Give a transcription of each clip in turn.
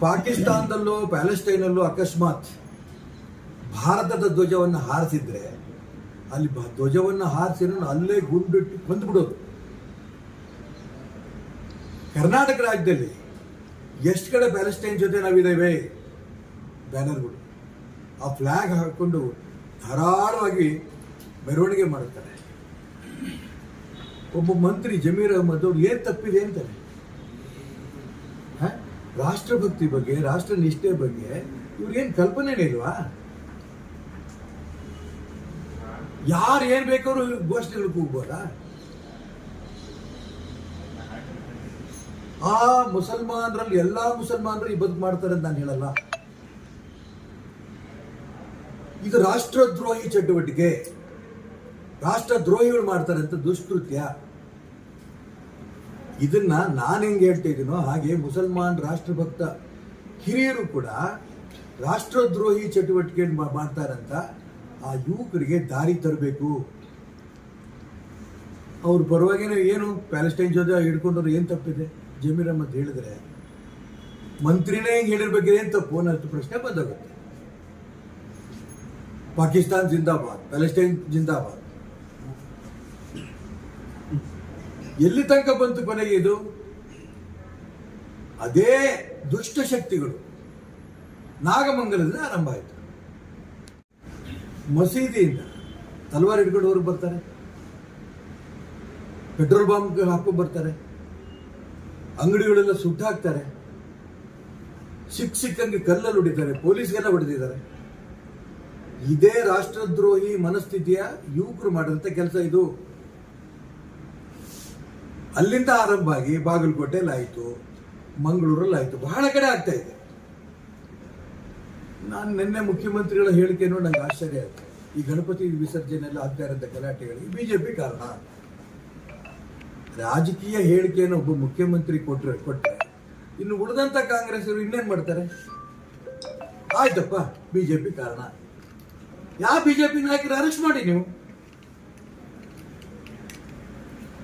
ಪಾಕಿಸ್ತಾನದಲ್ಲೂ, ಪ್ಯಾಲೆಸ್ಟೈನಲ್ಲೂ ಅಕಸ್ಮಾತ್ ಭಾರತದ ಧ್ವಜವನ್ನು ಹಾರಿಸಿದ್ರೆ, ಅಲ್ಲಿ ಧ್ವಜವನ್ನು ಹಾರಿಸಿ ಅಲ್ಲೇ ಗುಂಡಿಟ್ಟು ಕೊಂದ್ಬಿಡೋದು ಕರ್ನಾಟಕ ರಾಜ್ಯದಲ್ಲಿ ಎಷ್ಟು ಕಡೆ ಪ್ಯಾಲೆಸ್ಟೈನ್ ಜೊತೆ ನಾವಿದ್ದೇವೆ ಬ್ಯಾನರ್ಗಳು. ಆ ಫ್ಲಾಗ್ ಹಾಕ್ಕೊಂಡು ಧಾರಾಳವಾಗಿ ಮೆರವಣಿಗೆ ಮಾಡುತ್ತಾರೆ. ಒಬ್ಬ ಮಂತ್ರಿ ಜಮೀರ್ ಅಹಮದ್ ಅವ್ರು ಏನು ತಪ್ಪಿದೆ ಅಂತಾರೆ? ರಾಷ್ಟ್ರಭಕ್ತಿ ಬಗ್ಗೆ ರಾಷ್ಟ್ರ ನಿಷ್ಠೆ ಬಗ್ಗೆ ಇವ್ರಿಗೇನು ಕಲ್ಪನೆ ಇಲ್ವಾ? ಯಾರು ಏನ್ ಬೇಕಾದ್ರೂ ಘೋಷಣೆಗಳು ಕೂಗ್ಬೋದಾ? ಆ ಮುಸಲ್ಮಾನರಲ್ಲಿ ಎಲ್ಲಾ ಮುಸಲ್ಮಾನರು ಈ ಬದುಕು ಮಾಡ್ತಾರೆ ಅಂತ ನಾನು ಹೇಳಲ್ಲ. ಇದು ರಾಷ್ಟ್ರದ್ರೋಹಿ ಚಟುವಟಿಕೆ. ರಾಷ್ಟ್ರದ್ರೋಹಿಗಳು ಮಾಡ್ತಾರೆ ಅಂತ ದುಷ್ಕೃತ್ಯ. ಇದನ್ನ ನಾನು ಹೆಂಗೆ ಹೇಳ್ತಾ ಇದ್ದೀನೋ ಹಾಗೆ ಮುಸಲ್ಮಾನ್ ರಾಷ್ಟ್ರಭಕ್ತ ಹಿರಿಯರು ಕೂಡ ರಾಷ್ಟ್ರದ್ರೋಹಿ ಚಟುವಟಿಕೆ ಮಾಡ್ತಾರಂತ ಆ ಯುವಕರಿಗೆ ದಾರಿ ತರಬೇಕು. ಅವ್ರ ಪರವಾಗಿನ ಏನು ಪ್ಯಾಲೆಸ್ಟೈನ್ ಜೊತೆ ಹಿಡ್ಕೊಂಡವ್ರು ಏನು ತಪ್ಪಿದೆ? ಜಮೀರ್ ಅಹಮದ್ ಹೇಳಿದ್ರೆ, ಮಂತ್ರಿನೇ ಹಿಂಗೆ ಬಗ್ಗೆ ಏನು ತಪ್ಪು ಅನ್ನೋ ಪ್ರಶ್ನೆ ಬಂದಾಗುತ್ತೆ. ಪಾಕಿಸ್ತಾನ್ ಜಿಂದಾಬಾದ್, ಪ್ಯಾಲೆಸ್ಟೈನ್ ಜಿಂದಾಬಾದ್. ಎಲ್ಲಿ ತನಕ ಬಂತು ಕೊನೆಗೆ ಇದು? ಅದೇ ದುಷ್ಟ ಶಕ್ತಿಗಳು. ನಾಗಮಂಗಲದಿಂದ ಆರಂಭ ಆಯಿತು. ಮಸೀದಿಯಿಂದ ತಲವಾರು ಹಿಡ್ಕೊಂಡವರು ಬರ್ತಾರೆ. ಪೆಟ್ರೋಲ್ ಬಾಂಬ್ ಹಾಕೊಂಡು ಬರ್ತಾರೆ. ಅಂಗಡಿಗಳೆಲ್ಲ ಸುಟ್ಟು ಹಾಕ್ತಾರೆ. ಸಿಕ್ ಸಿಕ್ಕಂಗೆ ಕಲ್ಲಲ್ಲಿ ಹೊಡಿತಾರೆ, ಪೊಲೀಸ್ಗೆಲ್ಲ ಹೊಡೆದಿದ್ದಾರೆ. ಇದೇ ರಾಷ್ಟ್ರದ್ರೋಹಿ ಮನಸ್ಥಿತಿಯ ಯುವಕರು ಮಾಡಿದಂಥ ಕೆಲಸ ಇದು. ಅಲ್ಲಿಂದ ಆರಂಭ ಆಗಿ ಮಂಗಳೂರಲ್ಲಿ ಆಯಿತು ಬಹಳ ಕಡೆ ಆಗ್ತಾ ಇದೆ. ನಾನು ನಿನ್ನೆ ಮುಖ್ಯಮಂತ್ರಿಗಳ ಹೇಳಿಕೆ ನೋಡಿ ನಂಗೆ ಆಶ್ಚರ್ಯ ಆಯ್ತು. ಈ ಗಣಪತಿ ವಿಸರ್ಜನೆ ಎಲ್ಲ ಆಗ್ತಾ ಇರೋಂಥ ಗಲಾಟೆಗಳಿಗೆ ಬಿಜೆಪಿ ಕಾರಣ. ರಾಜಕೀಯ ಹೇಳಿಕೆಯನ್ನು ಒಬ್ಬ ಮುಖ್ಯಮಂತ್ರಿ ಕೊಟ್ಟರೆ ಕೊಟ್ಟರೆ ಇನ್ನು ಉಳಿದಂಥ ಕಾಂಗ್ರೆಸ್ಸರು ಇನ್ನೇನು ಮಾಡ್ತಾರೆ? ಆಯ್ತಪ್ಪ, ಬಿಜೆಪಿ ಕಾರಣ. ಯಾವ ಬಿಜೆಪಿ ನಾಯಕರು ಅರೆಸ್ಟ್ ಮಾಡಿ ನೀವು?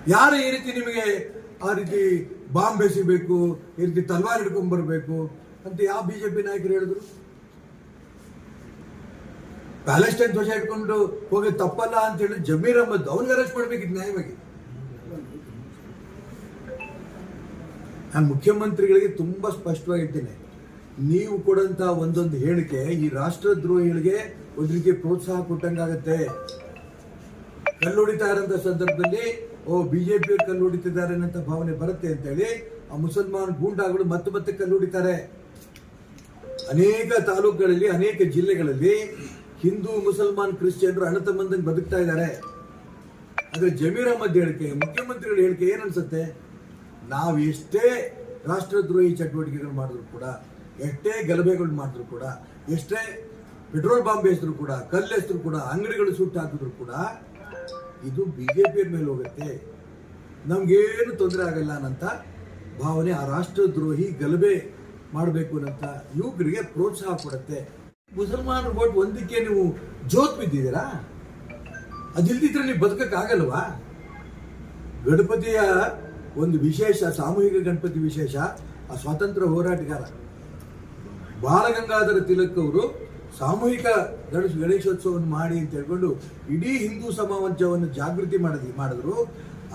ಯಾರು ಈ ರೀತಿ ನಿಮಗೆ ಆ ರೀತಿ ಬಾಂಬ್ ಎಸಿಬೇಕು ಈ ರೀತಿ ತಲ್ವಾರ್ ಹಿಡ್ಕೊಂಡ್ ಬರಬೇಕು ಅಂತ ಯಾವ ಬಿಜೆಪಿ ನಾಯಕರು ಹೇಳಿದ್ರು? ಪ್ಯಾಲೆಸ್ಟೈನ್ ಧ್ವಜ ಇಟ್ಕೊಂಡು ಹೋಗಿ ತಪ್ಪಲ್ಲ ಅಂತ ಹೇಳಿ ಜಮೀರ್ ಅಹಮದ್ ಅವ್ನಿಗೆ ಅರೆಸ್ಟ್ ಮಾಡ್ಬೇಕಿತ್ತು ನ್ಯಾಯವಾಗಿ. ನಾನು ಮುಖ್ಯಮಂತ್ರಿಗಳಿಗೆ ತುಂಬಾ ಸ್ಪಷ್ಟವಾಗಿದ್ದೇನೆ ನೀವು ಕೊಡಂತ ಒಂದೊಂದು ಹೇಳಿಕೆ ಈ ರಾಷ್ಟ್ರದ್ರೋಹಿಗಳಿಗೆ ಒಂದು ರೀತಿ ಪ್ರೋತ್ಸಾಹ ಕೊಟ್ಟಂಗಾಗತ್ತೆ. ಕಲ್ಲು ಹೊಡಿತಾ ಇರೋಂಥ ಸಂದರ್ಭದಲ್ಲಿ ಓ ಬಿಜೆಪಿ ಕಲ್ಲು ಹೊಡಿತಿದ್ದಾರೆ ಅನ್ನೋ ಭಾವನೆ ಬರುತ್ತೆ ಅಂತ ಹೇಳಿ ಆ ಮುಸಲ್ಮಾನ್ ಗೂಂಡಾಗಳು ಮತ್ತೆ ಮತ್ತೆ ಕಲ್ಲು ಹೊಡಿತಾರೆ. ಅನೇಕ ತಾಲೂಕುಗಳಲ್ಲಿ, ಅನೇಕ ಜಿಲ್ಲೆಗಳಲ್ಲಿ ಹಿಂದೂ, ಮುಸಲ್ಮಾನ್, ಕ್ರಿಶ್ಚಿಯನ್ರು ಅಣ್ಣ ತಮ್ಮಂದಂಗೆ ಬದುಕ್ತಾ ಇದ್ದಾರೆ. ಆದ್ರೆ ಜಮೀರ್ ಅಹಮದ್ ಹೇಳಿಕೆ, ಮುಖ್ಯಮಂತ್ರಿಗಳ ಹೇಳಿಕೆ ಏನನ್ಸುತ್ತೆ ನಾವು ಎಷ್ಟೇ ರಾಷ್ಟ್ರದ್ರೋಹಿ ಚಟುವಟಿಕೆಗಳು ಮಾಡಿದ್ರು ಕೂಡ, ಎಷ್ಟೇ ಗಲಭೆಗಳು ಮಾಡಿದ್ರು ಕೂಡ, ಎಷ್ಟೇ ಪೆಟ್ರೋಲ್ ಬಾಂಬ್ ಎಸಿದ್ರು ಕೂಡ, ಕಲ್ಲು ಎಸಿದ್ರು ಕೂಡ, ಅಂಗಡಿಗಳು ಸುಟ್ಟು ಹಾಕಿದ್ರು ಕೂಡ ಇದು ಬಿಜೆಪಿ ಮೇಲೆ ಹೋಗುತ್ತೆ. ನಮ್ಗೇನು ತೊಂದರೆ ಆಗಲ್ಲ ಅನ್ನಂತ ಭಾವನೆ ಆ ರಾಷ್ಟ್ರದ್ರೋಹಿ ಗಲಭೆ ಮಾಡಬೇಕು ಅನ್ನಂತ ಯುವಕರಿಗೆ ಪ್ರೋತ್ಸಾಹ ಕೊಡುತ್ತೆ. ಮುಸಲ್ಮಾನ ಓಟ್ ಒಂದಕ್ಕೆ ನೀವು ಜೋತ್ ಬಿದ್ದಿದ್ದೀರಾ? ಅದಿಲ್ದಿದ್ರೆ ನೀವು ಬದುಕಕ್ಕಾಗಲ್ವಾ ಗಣಪತಿಯ ಒಂದು ವಿಶೇಷ, ಸಾಮೂಹಿಕ ಗಣಪತಿ ವಿಶೇಷ, ಆ ಸ್ವಾತಂತ್ರ್ಯ ಹೋರಾಟಗಾರ. ಬಾಲಗಂಗಾಧರ ತಿಲಕ್ ಅವರು ಸಾಮೂಹಿಕ ಗಣೇಶ ಗಣೇಶೋತ್ಸವವನ್ನು ಮಾಡಿ ಅಂತ ಹೇಳ್ಕೊಂಡು ಇಡೀ ಹಿಂದೂ ಸಮಾಜವನ್ನು ಜಾಗೃತಿ ಮಾಡಿ ಮಾಡಿದ್ರು.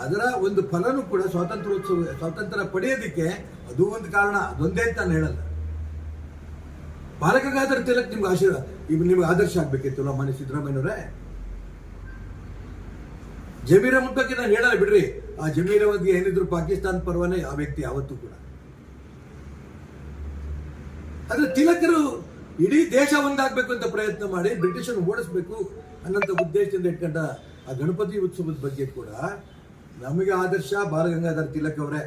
ಅದರ ಒಂದು ಫಲನೂ ಕೂಡ ಸ್ವಾತಂತ್ರ್ಯೋತ್ಸವ, ಸ್ವಾತಂತ್ರ್ಯ ಪಡೆಯೋದಕ್ಕೆ ಅದು ಒಂದು ಕಾರಣ, ಅದೊಂದೇ ಅಂತ ಹೇಳಲ್ಲ. ಬಾಲಗಂಗಾಧರ ತಿಲಕ್ ನಿಮ್ಗೆ ಆಶೀರ್ವಾದ ಇವ್ ನಿಮ್ಗೆ ಆದರ್ಶ ಆಗ್ಬೇಕಿತ್ತು ಮನೆ ಸಿದ್ದರಾಮಯ್ಯನವರೇ. ಜಮೀರ ಬಗ್ಗೆ ನಾನು ಹೇಳಲ್ಲ, ಬಿಡ್ರಿ. ಆ ಜಮೀರ ಬಗ್ಗೆ ಏನಿದ್ರು ಪಾಕಿಸ್ತಾನ ಪರವಾನೆ ಆ ವ್ಯಕ್ತಿ ಯಾವತ್ತೂ ಕೂಡ. ಆದ್ರೆ ತಿಲಕರು ಇಡೀ ದೇಶ ಒಂದಾಗಬೇಕು ಅಂತ ಪ್ರಯತ್ನ ಮಾಡಿ ಬ್ರಿಟಿಷನ್ನು ಓಡಿಸ್ಬೇಕು ಅನ್ನೋಂಥ ಉದ್ದೇಶದಿಂದ ಇಟ್ಕೊಂಡ ಆ ಗಣಪತಿ ಉತ್ಸವದ ಬಗ್ಗೆ ಕೂಡ ನಮಗೆ ಆದರ್ಶ ಬಾಲಗಂಗಾಧರ ತಿಲಕ್ ಅವರೇ.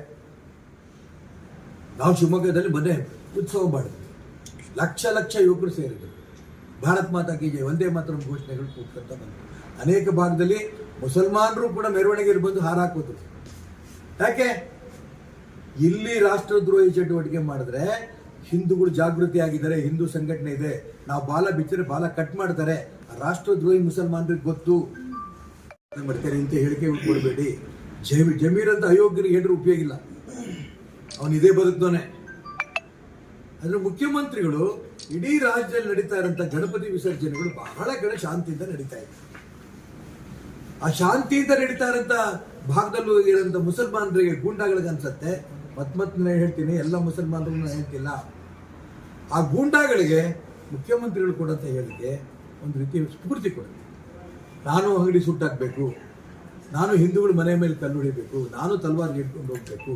ನಾವು ಶಿವಮೊಗ್ಗದಲ್ಲಿ ಮನೆ ಉತ್ಸವ ಮಾಡಿದ್ವಿ. ಲಕ್ಷ ಲಕ್ಷ ಯುವಕರು ಸೇರಿದ್ರು. ಭಾರತ್ ಮಾತಾ ಕಿ ಜೈ. ಒಂದೇ ಮಾತ್ರ ಘೋಷಣೆಗಳು ಕೂತ್ಕೊಂತ ಬಂತು ಅನೇಕ ಭಾಗದಲ್ಲಿ ಮುಸಲ್ಮಾನರು ಕೂಡ ಮೆರವಣಿಗೆಯಲ್ಲಿ ಬಂದು ಹಾರಾಕೋದ್ರು ಯಾಕೆ? ಇಲ್ಲಿ ರಾಷ್ಟ್ರದ್ರೋಹಿ ಚಟುವಟಿಕೆ ಮಾಡಿದ್ರೆ ಹಿಂದೂಗಳು ಜಾಗೃತಿ ಆಗಿದ್ದಾರೆ ಹಿಂದೂ ಸಂಘಟನೆ ಇದೆ. ನಾವು ಬಾಲ ಬಿಚ್ಚರೆ ಬಾಲ ಕಟ್ ಮಾಡ್ತಾರೆ. ರಾಷ್ಟ್ರದ್ರೋಹಿ ಮುಸಲ್ಮಾನರಿಗೆ ಗೊತ್ತು. ಮಾಡ್ತಾರೆ ಅಂತ ಹೇಳಿಕೆ ಕೊಡಬೇಡಿ. ಜಮೀರ್ ಜಮೀರ್ ಅಂತ ಅಯೋಗ್ಯರಿಗೆ ಹೇಳಿದ್ರೆ ಉಪಯೋಗ ಇಲ್ಲ. ಅವನು ಇದೇ ಬದುಕ್ತಾನೆ ಅಂದ್ರೆ ಮುಖ್ಯಮಂತ್ರಿಗಳು ಇಡೀ ರಾಜ್ಯದಲ್ಲಿ ನಡೀತಾ ಇರೋಂಥ ಗಣಪತಿ ವಿಸರ್ಜನೆಗಳು ಬಹಳ ಕಡೆ ಶಾಂತಿಯಿಂದ ನಡೀತಾ ಇದೆ. ಆ ಶಾಂತಿಯಿಂದ ನಡೀತಾ ಇರೋಂಥ ಭಾಗದಲ್ಲೂ ಇರೋಂಥ ಮುಸಲ್ಮಾನರಿಗೆ ಗೂಂಡಾಗಳಿಗೆ ಅನ್ಸತ್ತೆ. ಮತ್ ಹೇಳ್ತೀನಿ, ಎಲ್ಲ ಮುಸಲ್ಮಾನರು ನಾನು ಹೇಳ್ತಿಲ್ಲ. ಆ ಗೂಂಡಾಗಳಿಗೆ ಮುಖ್ಯಮಂತ್ರಿಗಳು ಕೊಡಂತ ಹೇಳಿಕೆ ಒಂದು ರೀತಿ ಸ್ಫೂರ್ತಿ ಕೊಡುತ್ತೆ. ನಾನು ಅಂಗಡಿ ಸುಟ್ಟಾಕಬೇಕು, ನಾನು ಹಿಂದೂಗಳ ಮನೆ ಮೇಲೆ ಕಲ್ಲು ನಾನು ತಲವಾರ್ಗೆ ಇಟ್ಕೊಂಡು ಹೋಗಬೇಕು.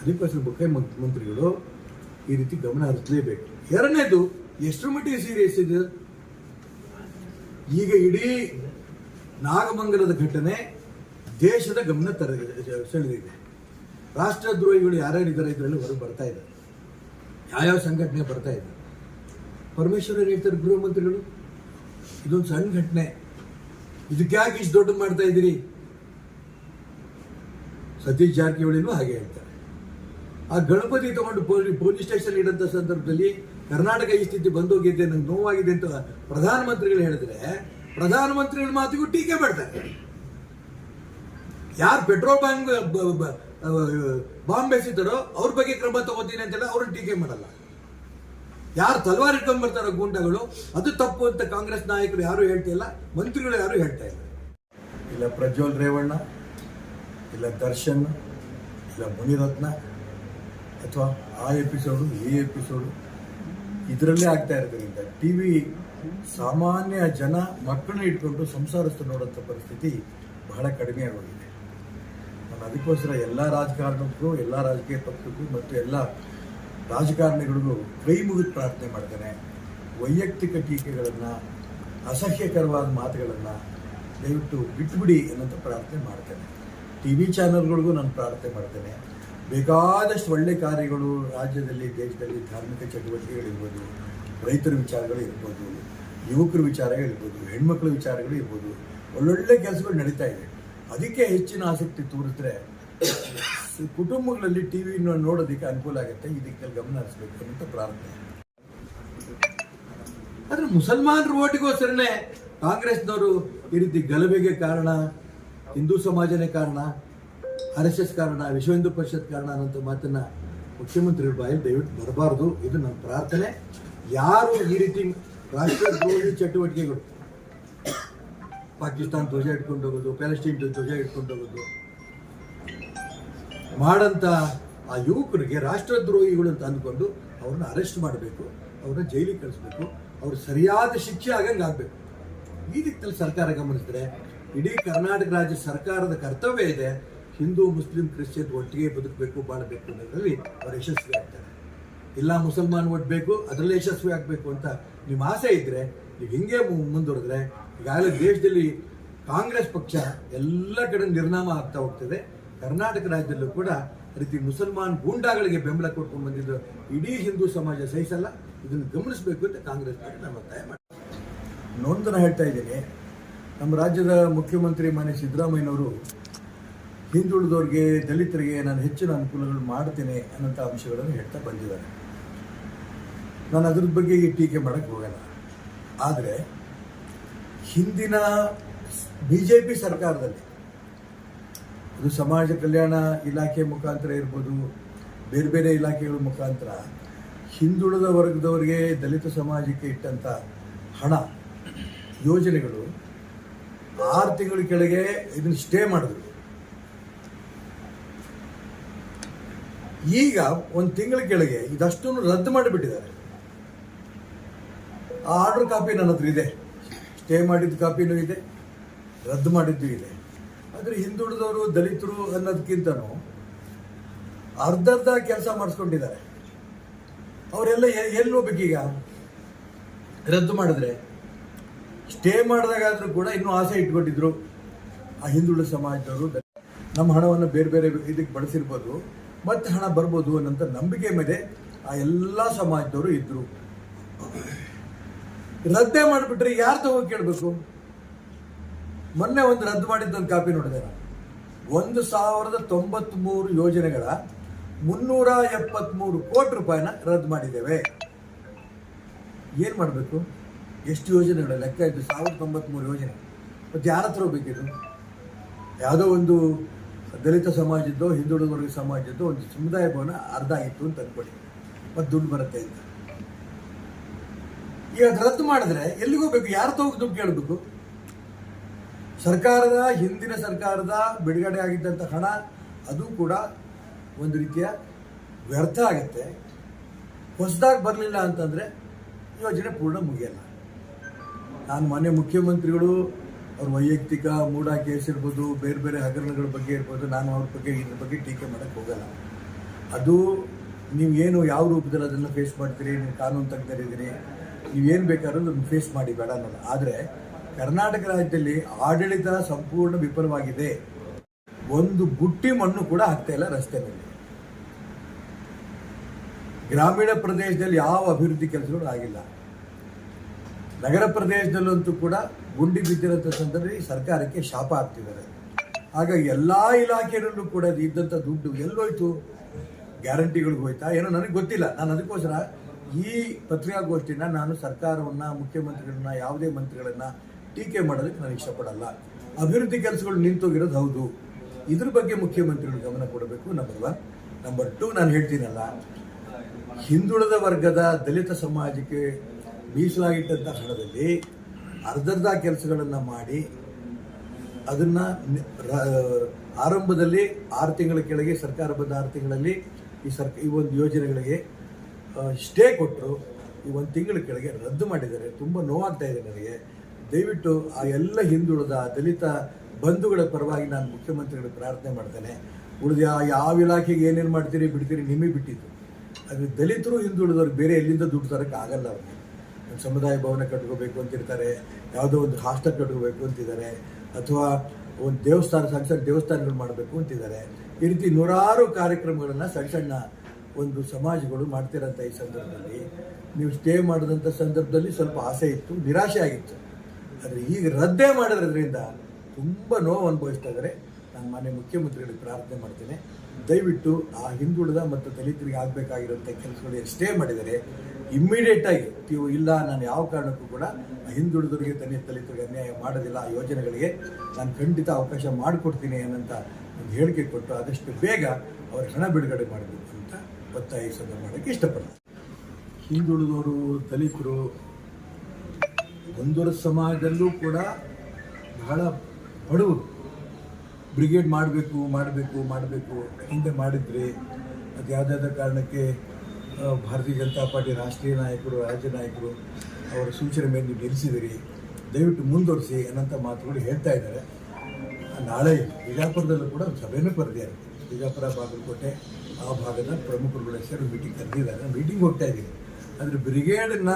ಅದಕ್ಕೋಸ್ಕರ ಮುಖ್ಯಮಂತ್ರಿಗಳು ಈ ರೀತಿ ಗಮನ ಹರಿಸಲೇಬೇಕು. ಎರಡನೇದು ಎಷ್ಟು ಮಟ್ಟಿಗೆ ಸೀರಿಯಸ್ ಇದೆ. ಈಗ ಇಡೀ ನಾಗಮಂಗಲದ ಘಟನೆ ದೇಶದ ಗಮನ ತರ ಸೆಳೆದಿದೆ. ರಾಷ್ಟ್ರದ್ರೋಹಿಗಳು ಯಾರ್ಯಾರಿದ್ದಾರೆ, ಇದರಲ್ಲಿ ಹೊರಗೆ ಬರ್ತಾ ಇದ್ದಾರೆ. ಯಾವ್ಯಾವ ಸಂಘಟನೆ ಬರ್ತಾ ಇದೆ. ಪರಮೇಶ್ವರ್ ಹೇಳ್ತಾರೆ ಗೃಹ ಮಂತ್ರಿಗಳು, ಇದೊಂದು ಸಣ್ಣ ಘಟನೆ. ಇದಕ್ಕೆ ಯಾಕೆ ಇಷ್ಟು ದೊಡ್ಡ ಮಾಡ್ತಾ ಇದ್ದೀರಿ? ಸತೀಶ್ ಜಾರಕಿಹೊಳಿನೂ ಹಾಗೆ ಹೇಳ್ತಾರೆ. ಆ ಗಣಪತಿ ತಗೊಂಡು ಪೊಲೀಸ್ ಪೊಲೀಸ್ ಸ್ಟೇಷನ್ ಇಡಂತ ಸಂದರ್ಭದಲ್ಲಿ ಕರ್ನಾಟಕ ಈ ಸ್ಥಿತಿ ಬಂದೋಗಿದೆ, ನಂಗೆ ನೋವಾಗಿದೆ ಅಂತ ಪ್ರಧಾನಮಂತ್ರಿಗಳು ಹೇಳಿದ್ರೆ, ಪ್ರಧಾನಮಂತ್ರಿಗಳ ಮಾತಿಗೂ ಟೀಕೆ ಮಾಡ್ತಾರೆ. ಯಾರು ಪೆಟ್ರೋಲ್ ಬ್ಯಾಂಕ್ ಬಾಂಬ್ ಎಸಿತಾರೋ ಅವ್ರ ಬಗ್ಗೆ ಕ್ರಮ ತಗೋತೀನಿ ಅಂತೆಲ್ಲ ಅವ್ರನ್ನ ಟೀಕೆ ಮಾಡಲ್ಲ. ಯಾರು ತಲವಾರ್ ಇಟ್ಕೊಂಡ್ ಬರ್ತಾರೋ ಗೂಂಡಗಳು, ಅದು ತಪ್ಪು ಅಂತ ಕಾಂಗ್ರೆಸ್ ನಾಯಕರು ಯಾರು ಹೇಳ್ತಿಲ್ಲ ಮಂತ್ರಿಗಳು ಯಾರು ಹೇಳ್ತಾ ಇಲ್ಲ. ಇಲ್ಲ ಪ್ರಜ್ವಲ್ ರೇವಣ್ಣ, ಇಲ್ಲ ದರ್ಶನ್, ಇಲ್ಲ ಮುನಿರತ್ನ, ಅಥವಾ ಆ ಎಪಿಸೋಡು, ಈ ಎಪಿಸೋಡು, ಇದರಲ್ಲೇ ಆಗ್ತಾ ಇರೋದ್ರಿಂದ ಟಿ ವಿ ಸಾಮಾನ್ಯ ಜನ ಮಕ್ಕಳನ್ನ ಇಟ್ಕೊಂಡು ಸಂಸಾರಸ್ಥ ನೋಡೋಂಥ ಪರಿಸ್ಥಿತಿ ಬಹಳ ಕಡಿಮೆ ಆಗೋಗಿದೆ. ಅದಕ್ಕೋಸ್ಕರ ಎಲ್ಲ ರಾಜಕಾರಣಕ್ಕೂ ಎಲ್ಲ ರಾಜಕೀಯ ಪಕ್ಷಕ್ಕೂ ಮತ್ತು ಎಲ್ಲ ರಾಜಕಾರಣಿಗಳಿಗೂ ಕೈ ಮುಗಿದು ಪ್ರಾರ್ಥನೆ ಮಾಡ್ತೇನೆ. ವೈಯಕ್ತಿಕ ಟೀಕೆಗಳನ್ನು, ಅಸಹ್ಯಕರವಾದ ಮಾತುಗಳನ್ನು ದಯವಿಟ್ಟು ಬಿಟ್ಬಿಡಿ ಅನ್ನೋಂಥ ಪ್ರಾರ್ಥನೆ ಮಾಡ್ತೇನೆ. ಟಿ ವಿ ಚಾನಲ್ಗಳಿಗೂ ನಾನು ಪ್ರಾರ್ಥನೆ ಮಾಡ್ತೇನೆ. ಬೇಕಾದಷ್ಟು ಒಳ್ಳೆ ಕಾರ್ಯಗಳು ರಾಜ್ಯದಲ್ಲಿ, ದೇಶದಲ್ಲಿ ಧಾರ್ಮಿಕ ಚಟುವಟಿಕೆಗಳಿರ್ಬೋದು ರೈತರ ವಿಚಾರಗಳು ಇರ್ಬೋದು, ಯುವಕರ ವಿಚಾರಗಳಿರ್ಬೋದು ಹೆಣ್ಮಕ್ಳ ವಿಚಾರಗಳು ಇರ್ಬೋದು, ಒಳ್ಳೊಳ್ಳೆ ಕೆಲಸಗಳು ನಡೀತಾ ಇದೆ. ಅದಕ್ಕೆ ಹೆಚ್ಚಿನ ಆಸಕ್ತಿ ತೋರಿಸಿದ್ರೆ, ಕುಟುಂಬಗಳಲ್ಲಿ ಟಿ ವಿನ ನೋಡೋದಕ್ಕೆ ಅನುಕೂಲ ಆಗುತ್ತೆ. ಇದಕ್ಕೆ ಗಮನ ಹರಿಸ್ಬೇಕು ಅಂತ ಪ್ರಾರ್ಥನೆ. ಆದ್ರೆ ಮುಸಲ್ಮಾನರ ಓಟಿಗೋಸ್ಕರನೇ ಕಾಂಗ್ರೆಸ್ನವರು ಈ ರೀತಿ ಗಲಭೆಗೆ ಕಾರಣ, ಹಿಂದೂ ಸಮಾಜನೇ ಕಾರಣ, ಆರ್ ಎಸ್ ಎಸ್ ಕಾರಣ, ವಿಶ್ವ ಹಿಂದೂ ಪರಿಷತ್ ಕಾರಣ ಅನ್ನೋ ಮಾತನ್ನ ಮುಖ್ಯಮಂತ್ರಿಗಳ ಬಾಯಲ್ಲಿ ದಯವಿಟ್ಟು ಬರಬಾರ್ದು. ಇದು ನನ್ನ ಪ್ರಾರ್ಥನೆ. ಯಾರು ಈ ರೀತಿ ರಾಷ್ಟ್ರದ್ರೋಹಿ ಚಟುವಟಿಕೆಗಳು ಪಾಕಿಸ್ತಾನ ಧ್ವಜ ಇಟ್ಕೊಂಡು ಹೋಗೋದು, ಪ್ಯಾಲೆಸ್ಟೈನ್ ಧ್ವಜ ಇಟ್ಕೊಂಡು ಹೋಗೋದು. ಮಾಡಂತ ಆ ಯುವಕರಿಗೆ ರಾಷ್ಟ್ರದ್ರೋಹಿಗಳು ಅಂತ ಅಂದ್ಕೊಂಡು ಅವ್ರನ್ನ ಅರೆಸ್ಟ್ ಮಾಡಬೇಕು, ಅವ್ರನ್ನ ಜೈಲಿಗೆ ಕಳಿಸ್ಬೇಕು, ಅವ್ರು ಸರಿಯಾದ ಶಿಕ್ಷೆ ಆಗಂಗೆ ಆಗಬೇಕು. ಈ ದಿಕ್ಕಲ್ಲಿ ಸರ್ಕಾರ ಗಮನಿಸಿದ್ರೆ, ಇಡೀ ಕರ್ನಾಟಕ ರಾಜ್ಯ ಸರ್ಕಾರದ ಕರ್ತವ್ಯ ಇದೆ, ಹಿಂದೂ, ಮುಸ್ಲಿಂ, ಕ್ರಿಶ್ಚಿಯನ್ ಒಟ್ಟಿಗೆ ಬದುಕಬೇಕು, ಬಾಳಬೇಕು ಅನ್ನೋದ್ರಲ್ಲಿ ಅವ್ರು ಯಶಸ್ವಿ ಆಗ್ತಾರೆ. ಇಲ್ಲ ಮುಸಲ್ಮಾನ್ ಒಡ್ಬೇಕು ಅದರಲ್ಲೇ ಯಶಸ್ವಿ ಆಗಬೇಕು ಅಂತ ನಿಮ್ಮ ಆಸೆ ಇದ್ರೆ, ನೀವು ಹಿಂಗೆ ಮುಂದುವರೆದ್ರೆ ಈಗಾಗಲೇ ದೇಶದಲ್ಲಿ ಕಾಂಗ್ರೆಸ್ ಪಕ್ಷ ಎಲ್ಲ ಕಡೆ ನಿರ್ನಾಮ ಆಗ್ತಾ ಹೋಗ್ತದೆ. ಕರ್ನಾಟಕ ರಾಜ್ಯದಲ್ಲೂ ಕೂಡ ರೀತಿ ಮುಸಲ್ಮಾನ್ ಗೂಂಡಾಗಳಿಗೆ ಬೆಂಬಲ ಕೊಟ್ಕೊಂಡು ಬಂದಿದ್ದು ಇಡೀ ಹಿಂದೂ ಸಮಾಜ ಸಹಿಸಲ್ಲ. ಇದನ್ನು ಗಮನಿಸಬೇಕು ಅಂತ ಕಾಂಗ್ರೆಸ್ ಪಕ್ಷ ನಾನು ಒತ್ತಾಯ ಮಾಡ್ತೀನಿ ಹೇಳ್ತಾ ಇದ್ದೀನಿ, ನಮ್ಮ ರಾಜ್ಯದ ಮುಖ್ಯಮಂತ್ರಿ ಮಾನ್ಯ ಸಿದ್ದರಾಮಯ್ಯನವರು ಹಿಂದುಳಿದವ್ರಿಗೆ, ದಲಿತರಿಗೆ ನಾನು ಹೆಚ್ಚಿನ ಅನುಕೂಲಗಳು ಮಾಡ್ತೇನೆ ಅನ್ನೋಂಥ ಅಂಶಗಳನ್ನು ಹೇಳ್ತಾ ಬಂದಿದ್ದಾರೆ. ನಾನು ಅದ್ರ ಬಗ್ಗೆ ಈ ಟೀಕೆ ಮಾಡೋಕ್ಕೆ ಹೋಗಲ್ಲ. ಆದರೆ ಹಿಂದಿನ ಬಿ ಜೆ ಪಿ ಸರ್ಕಾರದಲ್ಲಿ, ಅದು ಸಮಾಜ ಕಲ್ಯಾಣ ಇಲಾಖೆ ಮುಖಾಂತರ ಇರ್ಬೋದು, ಬೇರೆ ಬೇರೆ ಇಲಾಖೆಗಳ ಮುಖಾಂತರ, ಹಿಂದುಳಿದ ವರ್ಗದವರಿಗೆ ದಲಿತ ಸಮಾಜಕ್ಕೆ ಇಟ್ಟಂಥ ಹಣ, ಯೋಜನೆಗಳು ಆರು ತಿಂಗಳ ಕೆಳಗೆ ಇದನ್ನು ಸ್ಟೇ ಮಾಡಿದ್ರು. ಈಗ ಒಂದು ತಿಂಗಳ ಕೆಳಗೆ ಇದಷ್ಟನ್ನು ರದ್ದು ಮಾಡಿಬಿಟ್ಟಿದ್ದಾರೆ. ಆ ಆರ್ಡರ್ ಕಾಪಿ ನನ್ನ ಹತ್ರ ಇದೆ. ಸ್ಟೇ ಮಾಡಿದ ಕಾಪಿನೂ ಇದೆ, ರದ್ದು ಮಾಡಿದ್ದು ಇದೆ. ಆದರೆ ಹಿಂದುಳಿದವರು ದಲಿತರು ಅನ್ನೋದಕ್ಕಿಂತನೂ ಅರ್ಧರ್ಧ ಕೆಲಸ ಮಾಡಿಸ್ಕೊಂಡಿದ್ದಾರೆ. ಅವರೆಲ್ಲ ಎಲ್ಲಿ ಹೋಗ್ಬೇಕೀಗ? ರದ್ದು ಮಾಡಿದ್ರೆ. ಸ್ಟೇ ಮಾಡಿದಾಗಾದರೂ ಕೂಡ ಇನ್ನೂ ಆಸೆ ಇಟ್ಕೊಂಡಿದ್ರು ಆ ಹಿಂದುಳಿದ ಸಮಾಜದವರು. ನಮ್ಮ ಹಣವನ್ನು ಬೇರೆ ಬೇರೆ ಇದಕ್ಕೆ ಬಳಸಿರ್ಬೋದು, ಮತ್ತೆ ಹಣ ಬರ್ಬೋದು ಅನ್ನೋಂಥ ನಂಬಿಕೆ ಮೇಲೆ ಆ ಎಲ್ಲ ಸಮಾಜದವರು ಇದ್ರು. ರದ್ದೇ ಮಾಡಿಬಿಟ್ರೆ ಯಾರು ತಗೋ ಕೇಳಬೇಕು? ಮೊನ್ನೆ ಒಂದು ರದ್ದು ಮಾಡಿದ್ದೊಂದು ಕಾಪಿ ನೋಡಿದೆ ಒಂದು ಸಾವಿರದ ತೊಂಬತ್ಮೂರು ಯೋಜನೆಗಳ ಮುನ್ನೂರ ಎಪ್ಪತ್ಮೂರು ಕೋಟಿ ರೂಪಾಯಿನ ರದ್ದು ಮಾಡಿದ್ದೇವೆ. ಏನು ಮಾಡಬೇಕು? ಎಷ್ಟು ಯೋಜನೆಗಳು ಲೆಕ್ಕ ಇದ್ದು ಸಾವಿರದ ತೊಂಬತ್ಮೂರು ಯೋಜನೆ. ಮತ್ತು ಯಾರ ಹತ್ರ ಹೋಗ್ಬೇಕಿದ್ರು ಯಾವುದೋ ಒಂದು ದಲಿತ ಸಮಾಜದ್ದು ಹಿಂದುಳಿದ ಸಮಾಜದ್ದು ಒಂದು ಸಮುದಾಯ ಭವನ ಅರ್ಧ ಆಯಿತು ಅಂತ ಅಂದ್ಕೊಳ್ಳಿ ಮತ್ತು ದುಡ್ಡು ಬರುತ್ತೆ ಅಂತ. ಈಗ ರದ್ದು ಮಾಡಿದ್ರೆ ಎಲ್ಲಿಗೆ ಬೇಕು ಯಾರು ತೋಗ ದುಡ್ಡು ಕೇಳಬೇಕು? ಸರ್ಕಾರದ, ಹಿಂದಿನ ಸರ್ಕಾರದ ಬಿಡುಗಡೆ ಆಗಿದ್ದಂಥ ಹಣ, ಅದು ಕೂಡ ಒಂದು ರೀತಿಯ ವ್ಯರ್ಥ ಆಗುತ್ತೆ. ಹೊಸದಾಗಿ ಬರಲಿಲ್ಲ ಅಂತಂದರೆ ಯೋಜನೆ ಪೂರ್ಣ ಮುಗಿಯಲ್ಲ. ನಾನು ಮೊನ್ನೆ ಮುಖ್ಯಮಂತ್ರಿಗಳು ಅವ್ರ ವೈಯಕ್ತಿಕ ಮೂಡ ಕೇಸ್ ಇರ್ಬೋದು, ಬೇರೆ ಬೇರೆ ಹಗರಣಗಳ ಬಗ್ಗೆ ಇರ್ಬೋದು, ನಾನು ಅವ್ರ ಬಗ್ಗೆ, ಇದ್ರ ಬಗ್ಗೆ ಟೀಕೆ ಮಾಡೋಕ್ಕೆ ಹೋಗಲ್ಲ. ಅದು ನೀವು ಏನು, ಯಾವ ರೂಪದಲ್ಲಿ ಅದನ್ನು ಫೇಸ್ ಮಾಡ್ತೀರಿ? ನೀವು ಕಾನೂನು ತಜ್ಞರಿದ್ದೀರಿ ನೀವೇನು ಬೇಕಾದ್ರೂ ಅದನ್ನು ಫೇಸ್ ಮಾಡಿ, ಬೇಡ ಅನ್ನೋದು ಆದರೆ ಕರ್ನಾಟಕ ರಾಜ್ಯದಲ್ಲಿ ಆಡಳಿತ ಸಂಪೂರ್ಣ ವಿಫಲವಾಗಿದೆ. ಒಂದು ಬುಟ್ಟಿ ಮಣ್ಣು ಕೂಡ ಹಾಕ್ತಾ ಇಲ್ಲ ರಸ್ತೆ ಮೇಲೆ ಗ್ರಾಮೀಣ ಪ್ರದೇಶದಲ್ಲಿ ಯಾವ ಅಭಿವೃದ್ಧಿ ಕೆಲಸಗಳು ಆಗಿಲ್ಲ. ನಗರ ಪ್ರದೇಶದಲ್ಲಂತೂ ಕೂಡ ಗುಂಡಿ ಬಿದ್ದಿರೋಂಥ ಸಂದರ್ಭದಲ್ಲಿ ಸರ್ಕಾರಕ್ಕೆ ಶಾಪ ಆಗ್ತಿದ್ದಾರೆ ಹಾಗಾಗಿ ಎಲ್ಲ ಇಲಾಖೆಯಲ್ಲೂ ಕೂಡ ಇದ್ದಂಥ ದುಡ್ಡು ಎಲ್ಲೋಯ್ತು. ಗ್ಯಾರಂಟಿಗಳಿಗೆ ಹೋಯ್ತಾ, ಏನೋ ನನಗೆ ಗೊತ್ತಿಲ್ಲ. ನಾನು ಅದಕ್ಕೋಸ್ಕರ ಈ ಪತ್ರಿಕಾಗೋಷ್ಠಿನ ನಾನು ಸರ್ಕಾರವನ್ನು, ಮುಖ್ಯಮಂತ್ರಿಗಳನ್ನ, ಯಾವುದೇ ಮಂತ್ರಿಗಳನ್ನು ಟೀಕೆ ಮಾಡೋದಕ್ಕೆ ನಾನು ಇಷ್ಟಪಡಲ್ಲ. ಅಭಿವೃದ್ಧಿ ಕೆಲಸಗಳು ನಿಂತೋಗಿರೋದು ಹೌದು. ಇದ್ರ ಬಗ್ಗೆ ಮುಖ್ಯಮಂತ್ರಿಗಳು ಗಮನ ಕೊಡಬೇಕು ನಂಬರ್ ಒನ್ ನಂಬರ್ ಟು ನಾನು ಹೇಳ್ತೀನಲ್ಲ, ಹಿಂದುಳಿದ ವರ್ಗದ ದಲಿತ ಸಮಾಜಕ್ಕೆ ಮೀಸಲಾಗಿಟ್ಟಂಥ ಹಣದಲ್ಲಿ ಅರ್ಧರ್ಧ ಕೆಲಸಗಳನ್ನು ಮಾಡಿ, ಅದನ್ನ ಆರಂಭದಲ್ಲಿ ಆರು ತಿಂಗಳ ಕೆಳಗೆ, ಸರ್ಕಾರ ಬಂದ ಆರು ತಿಂಗಳಲ್ಲಿ ಈ ಸರ್ಕ, ಈ ಒಂದು ಯೋಜನೆಗಳಿಗೆ ಸ್ಟೇ ಕೊಟ್ಟರು ಈ ಒಂದು ತಿಂಗಳ ಕೆಳಗೆ ರದ್ದು ಮಾಡಿದ್ದಾರೆ. ತುಂಬ ನೋವಾಗ್ತಾ ಇದೆ ನನಗೆ. ದಯವಿಟ್ಟು ಆ ಎಲ್ಲ ಹಿಂದುಳಿದ ದಲಿತ ಬಂಧುಗಳ ಪರವಾಗಿ ನಾನು ಮುಖ್ಯಮಂತ್ರಿಗಳಿಗೆ ಪ್ರಾರ್ಥನೆ ಮಾಡ್ತೇನೆ. ಉಳಿದ ಯಾವ ಇಲಾಖೆಗೆ ಏನೇನು ಮಾಡ್ತೀರಿ ಬಿಡ್ತೀರಿ ನಿಮಗೆ ಬಿಟ್ಟಿದ್ದು. ಅದು ದಲಿತರು ಹಿಂದುಳಿದವ್ರು ಬೇರೆ ಎಲ್ಲಿಂದ ದುಡ್ಡು ತರಕ್ಕೆ ಆಗಲ್ಲ ಅವ್ರಿಗೆ. ಸಮುದಾಯ ಭವನ ಕಟ್ಕೋಬೇಕು ಅಂತಿರ್ತಾರೆ, ಯಾವುದೋ ಒಂದು ಹಾಸ್ಟೆಲ್ ಕಟ್ಕೋಬೇಕು ಅಂತಿದ್ದಾರೆ, ಅಥವಾ ಒಂದು ದೇವಸ್ಥಾನ ಸಣ್ಣ ಸಣ್ಣ ದೇವಸ್ಥಾನಗಳು ಮಾಡಬೇಕು ಅಂತಿದ್ದಾರೆ. ಈ ರೀತಿ ನೂರಾರು ಕಾರ್ಯಕ್ರಮಗಳನ್ನು ಸಣ್ಣ ಸಣ್ಣ ಒಂದು ಸಮಾಜಗಳು ಮಾಡ್ತಿರೋಂಥ ಈ ಸಂದರ್ಭದಲ್ಲಿ, ನೀವು ಸ್ಟೇ ಮಾಡಿದಂಥ ಸಂದರ್ಭದಲ್ಲಿ ಸ್ವಲ್ಪ ಆಸೆ ಇತ್ತು, ನಿರಾಶೆ ಆಗಿತ್ತು. ಆದರೆ ಈಗ ರದ್ದೇ ಮಾಡಿರೋದ್ರಿಂದ ತುಂಬ ನೋವು ಅನುಭವಿಸ್ತಾ ಇದ್ದಾರೆ. ನಾನು ಮಾನ್ಯ ಮುಖ್ಯಮಂತ್ರಿಗಳಿಗೆ ಪ್ರಾರ್ಥನೆ ಮಾಡ್ತೇನೆ. ದಯವಿಟ್ಟು ಆ ಹಿಂದುಳಿದ ಮತ್ತು ದಲಿತರಿಗೆ ಆಗಬೇಕಾಗಿರೋಂಥ ಕೆಲಸಗಳಿಗೆ ಸ್ಟೇ ಮಾಡಿದರೆ ಇಮ್ಮಿಡಿಯೇಟಾಗಿ ನೀವು ಇಲ್ಲ, ನಾನು ಯಾವ ಕಾರಣಕ್ಕೂ ಕೂಡ ಹಿಂದುಳಿದವರಿಗೆ ತನ್ನ ದಲಿತರಿಗೆ ಅನ್ಯಾಯ ಮಾಡೋದಿಲ್ಲ, ಆ ಯೋಜನೆಗಳಿಗೆ ನಾನು ಖಂಡಿತ ಅವಕಾಶ ಮಾಡಿಕೊಡ್ತೀನಿ ಅನ್ನೋಂಥ ಒಂದು ಹೇಳಿಕೆ ಕೊಟ್ಟು ಆದಷ್ಟು ಬೇಗ ಅವ್ರ ಹಣ ಬಿಡುಗಡೆ ಮಾಡಬೇಕು. ಅಂತ ಒತ್ತಾಯಿಸೋದು ಮಾಡೋಕ್ಕೆ ಇಷ್ಟಪಡ್ತಾರೆ ಹಿಂದುಳಿದವರು, ದಲಿತರು, ಒಂದೂರ ಸಮಾಜದಲ್ಲೂ ಕೂಡ ಬಹಳ ಬಡವರು. ಬ್ರಿಗೇಡ್ ಮಾಡಬೇಕು ಮಾಡಬೇಕು ಮಾಡಬೇಕು ಹಿಂದೆ ಮಾಡಿದರೆ ಅದು ಯಾವುದಾದ ಕಾರಣಕ್ಕೆ ಭಾರತೀಯ ಜನತಾ ಪಾರ್ಟಿ ರಾಷ್ಟ್ರೀಯ ನಾಯಕರು, ರಾಜ್ಯ ನಾಯಕರು ಅವರ ಸೂಚನೆ ಮೇಲೆ ನೀವು ನಿಲ್ಲಿಸಿದಿರಿ, ದಯವಿಟ್ಟು ಮುಂದುವರಿಸಿ ಅನ್ನೋಂಥ ಮಾತುಗಳು ಹೇಳ್ತಾ ಇದ್ದಾರೆ. ನಾಳೆ ಬಿಜಾಪುರದಲ್ಲೂ ಕೂಡ ಸಭೆಯೂ ಕರೆದಿದ್ದಾರೆ ಬಿಜಾಪುರ ಬಾಗಲಕೋಟೆ, ಆ ಭಾಗದ ಪ್ರಮುಖರುಗಳ ಹೆಸರು ಮೀಟಿಂಗ್ ಕರೆದಿದ್ದಾರೆ ಮೀಟಿಂಗ್ ಹೋಗ್ತಾ ಇದ್ದೀವಿ ಅಂದರೆ ಬ್ರಿಗೇಡನ್ನ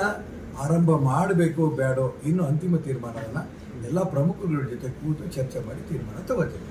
ಆರಂಭ ಮಾಡಬೇಕು ಬೇಡೋ ಇನ್ನು ಅಂತಿಮ ತೀರ್ಮಾನವನ್ನು ಎಲ್ಲ ಪ್ರಮುಖರುಗಳ ಜೊತೆ ಕೂತು ಚರ್ಚೆ ಮಾಡಿ ತೀರ್ಮಾನ ತಗೋತೀವಿ.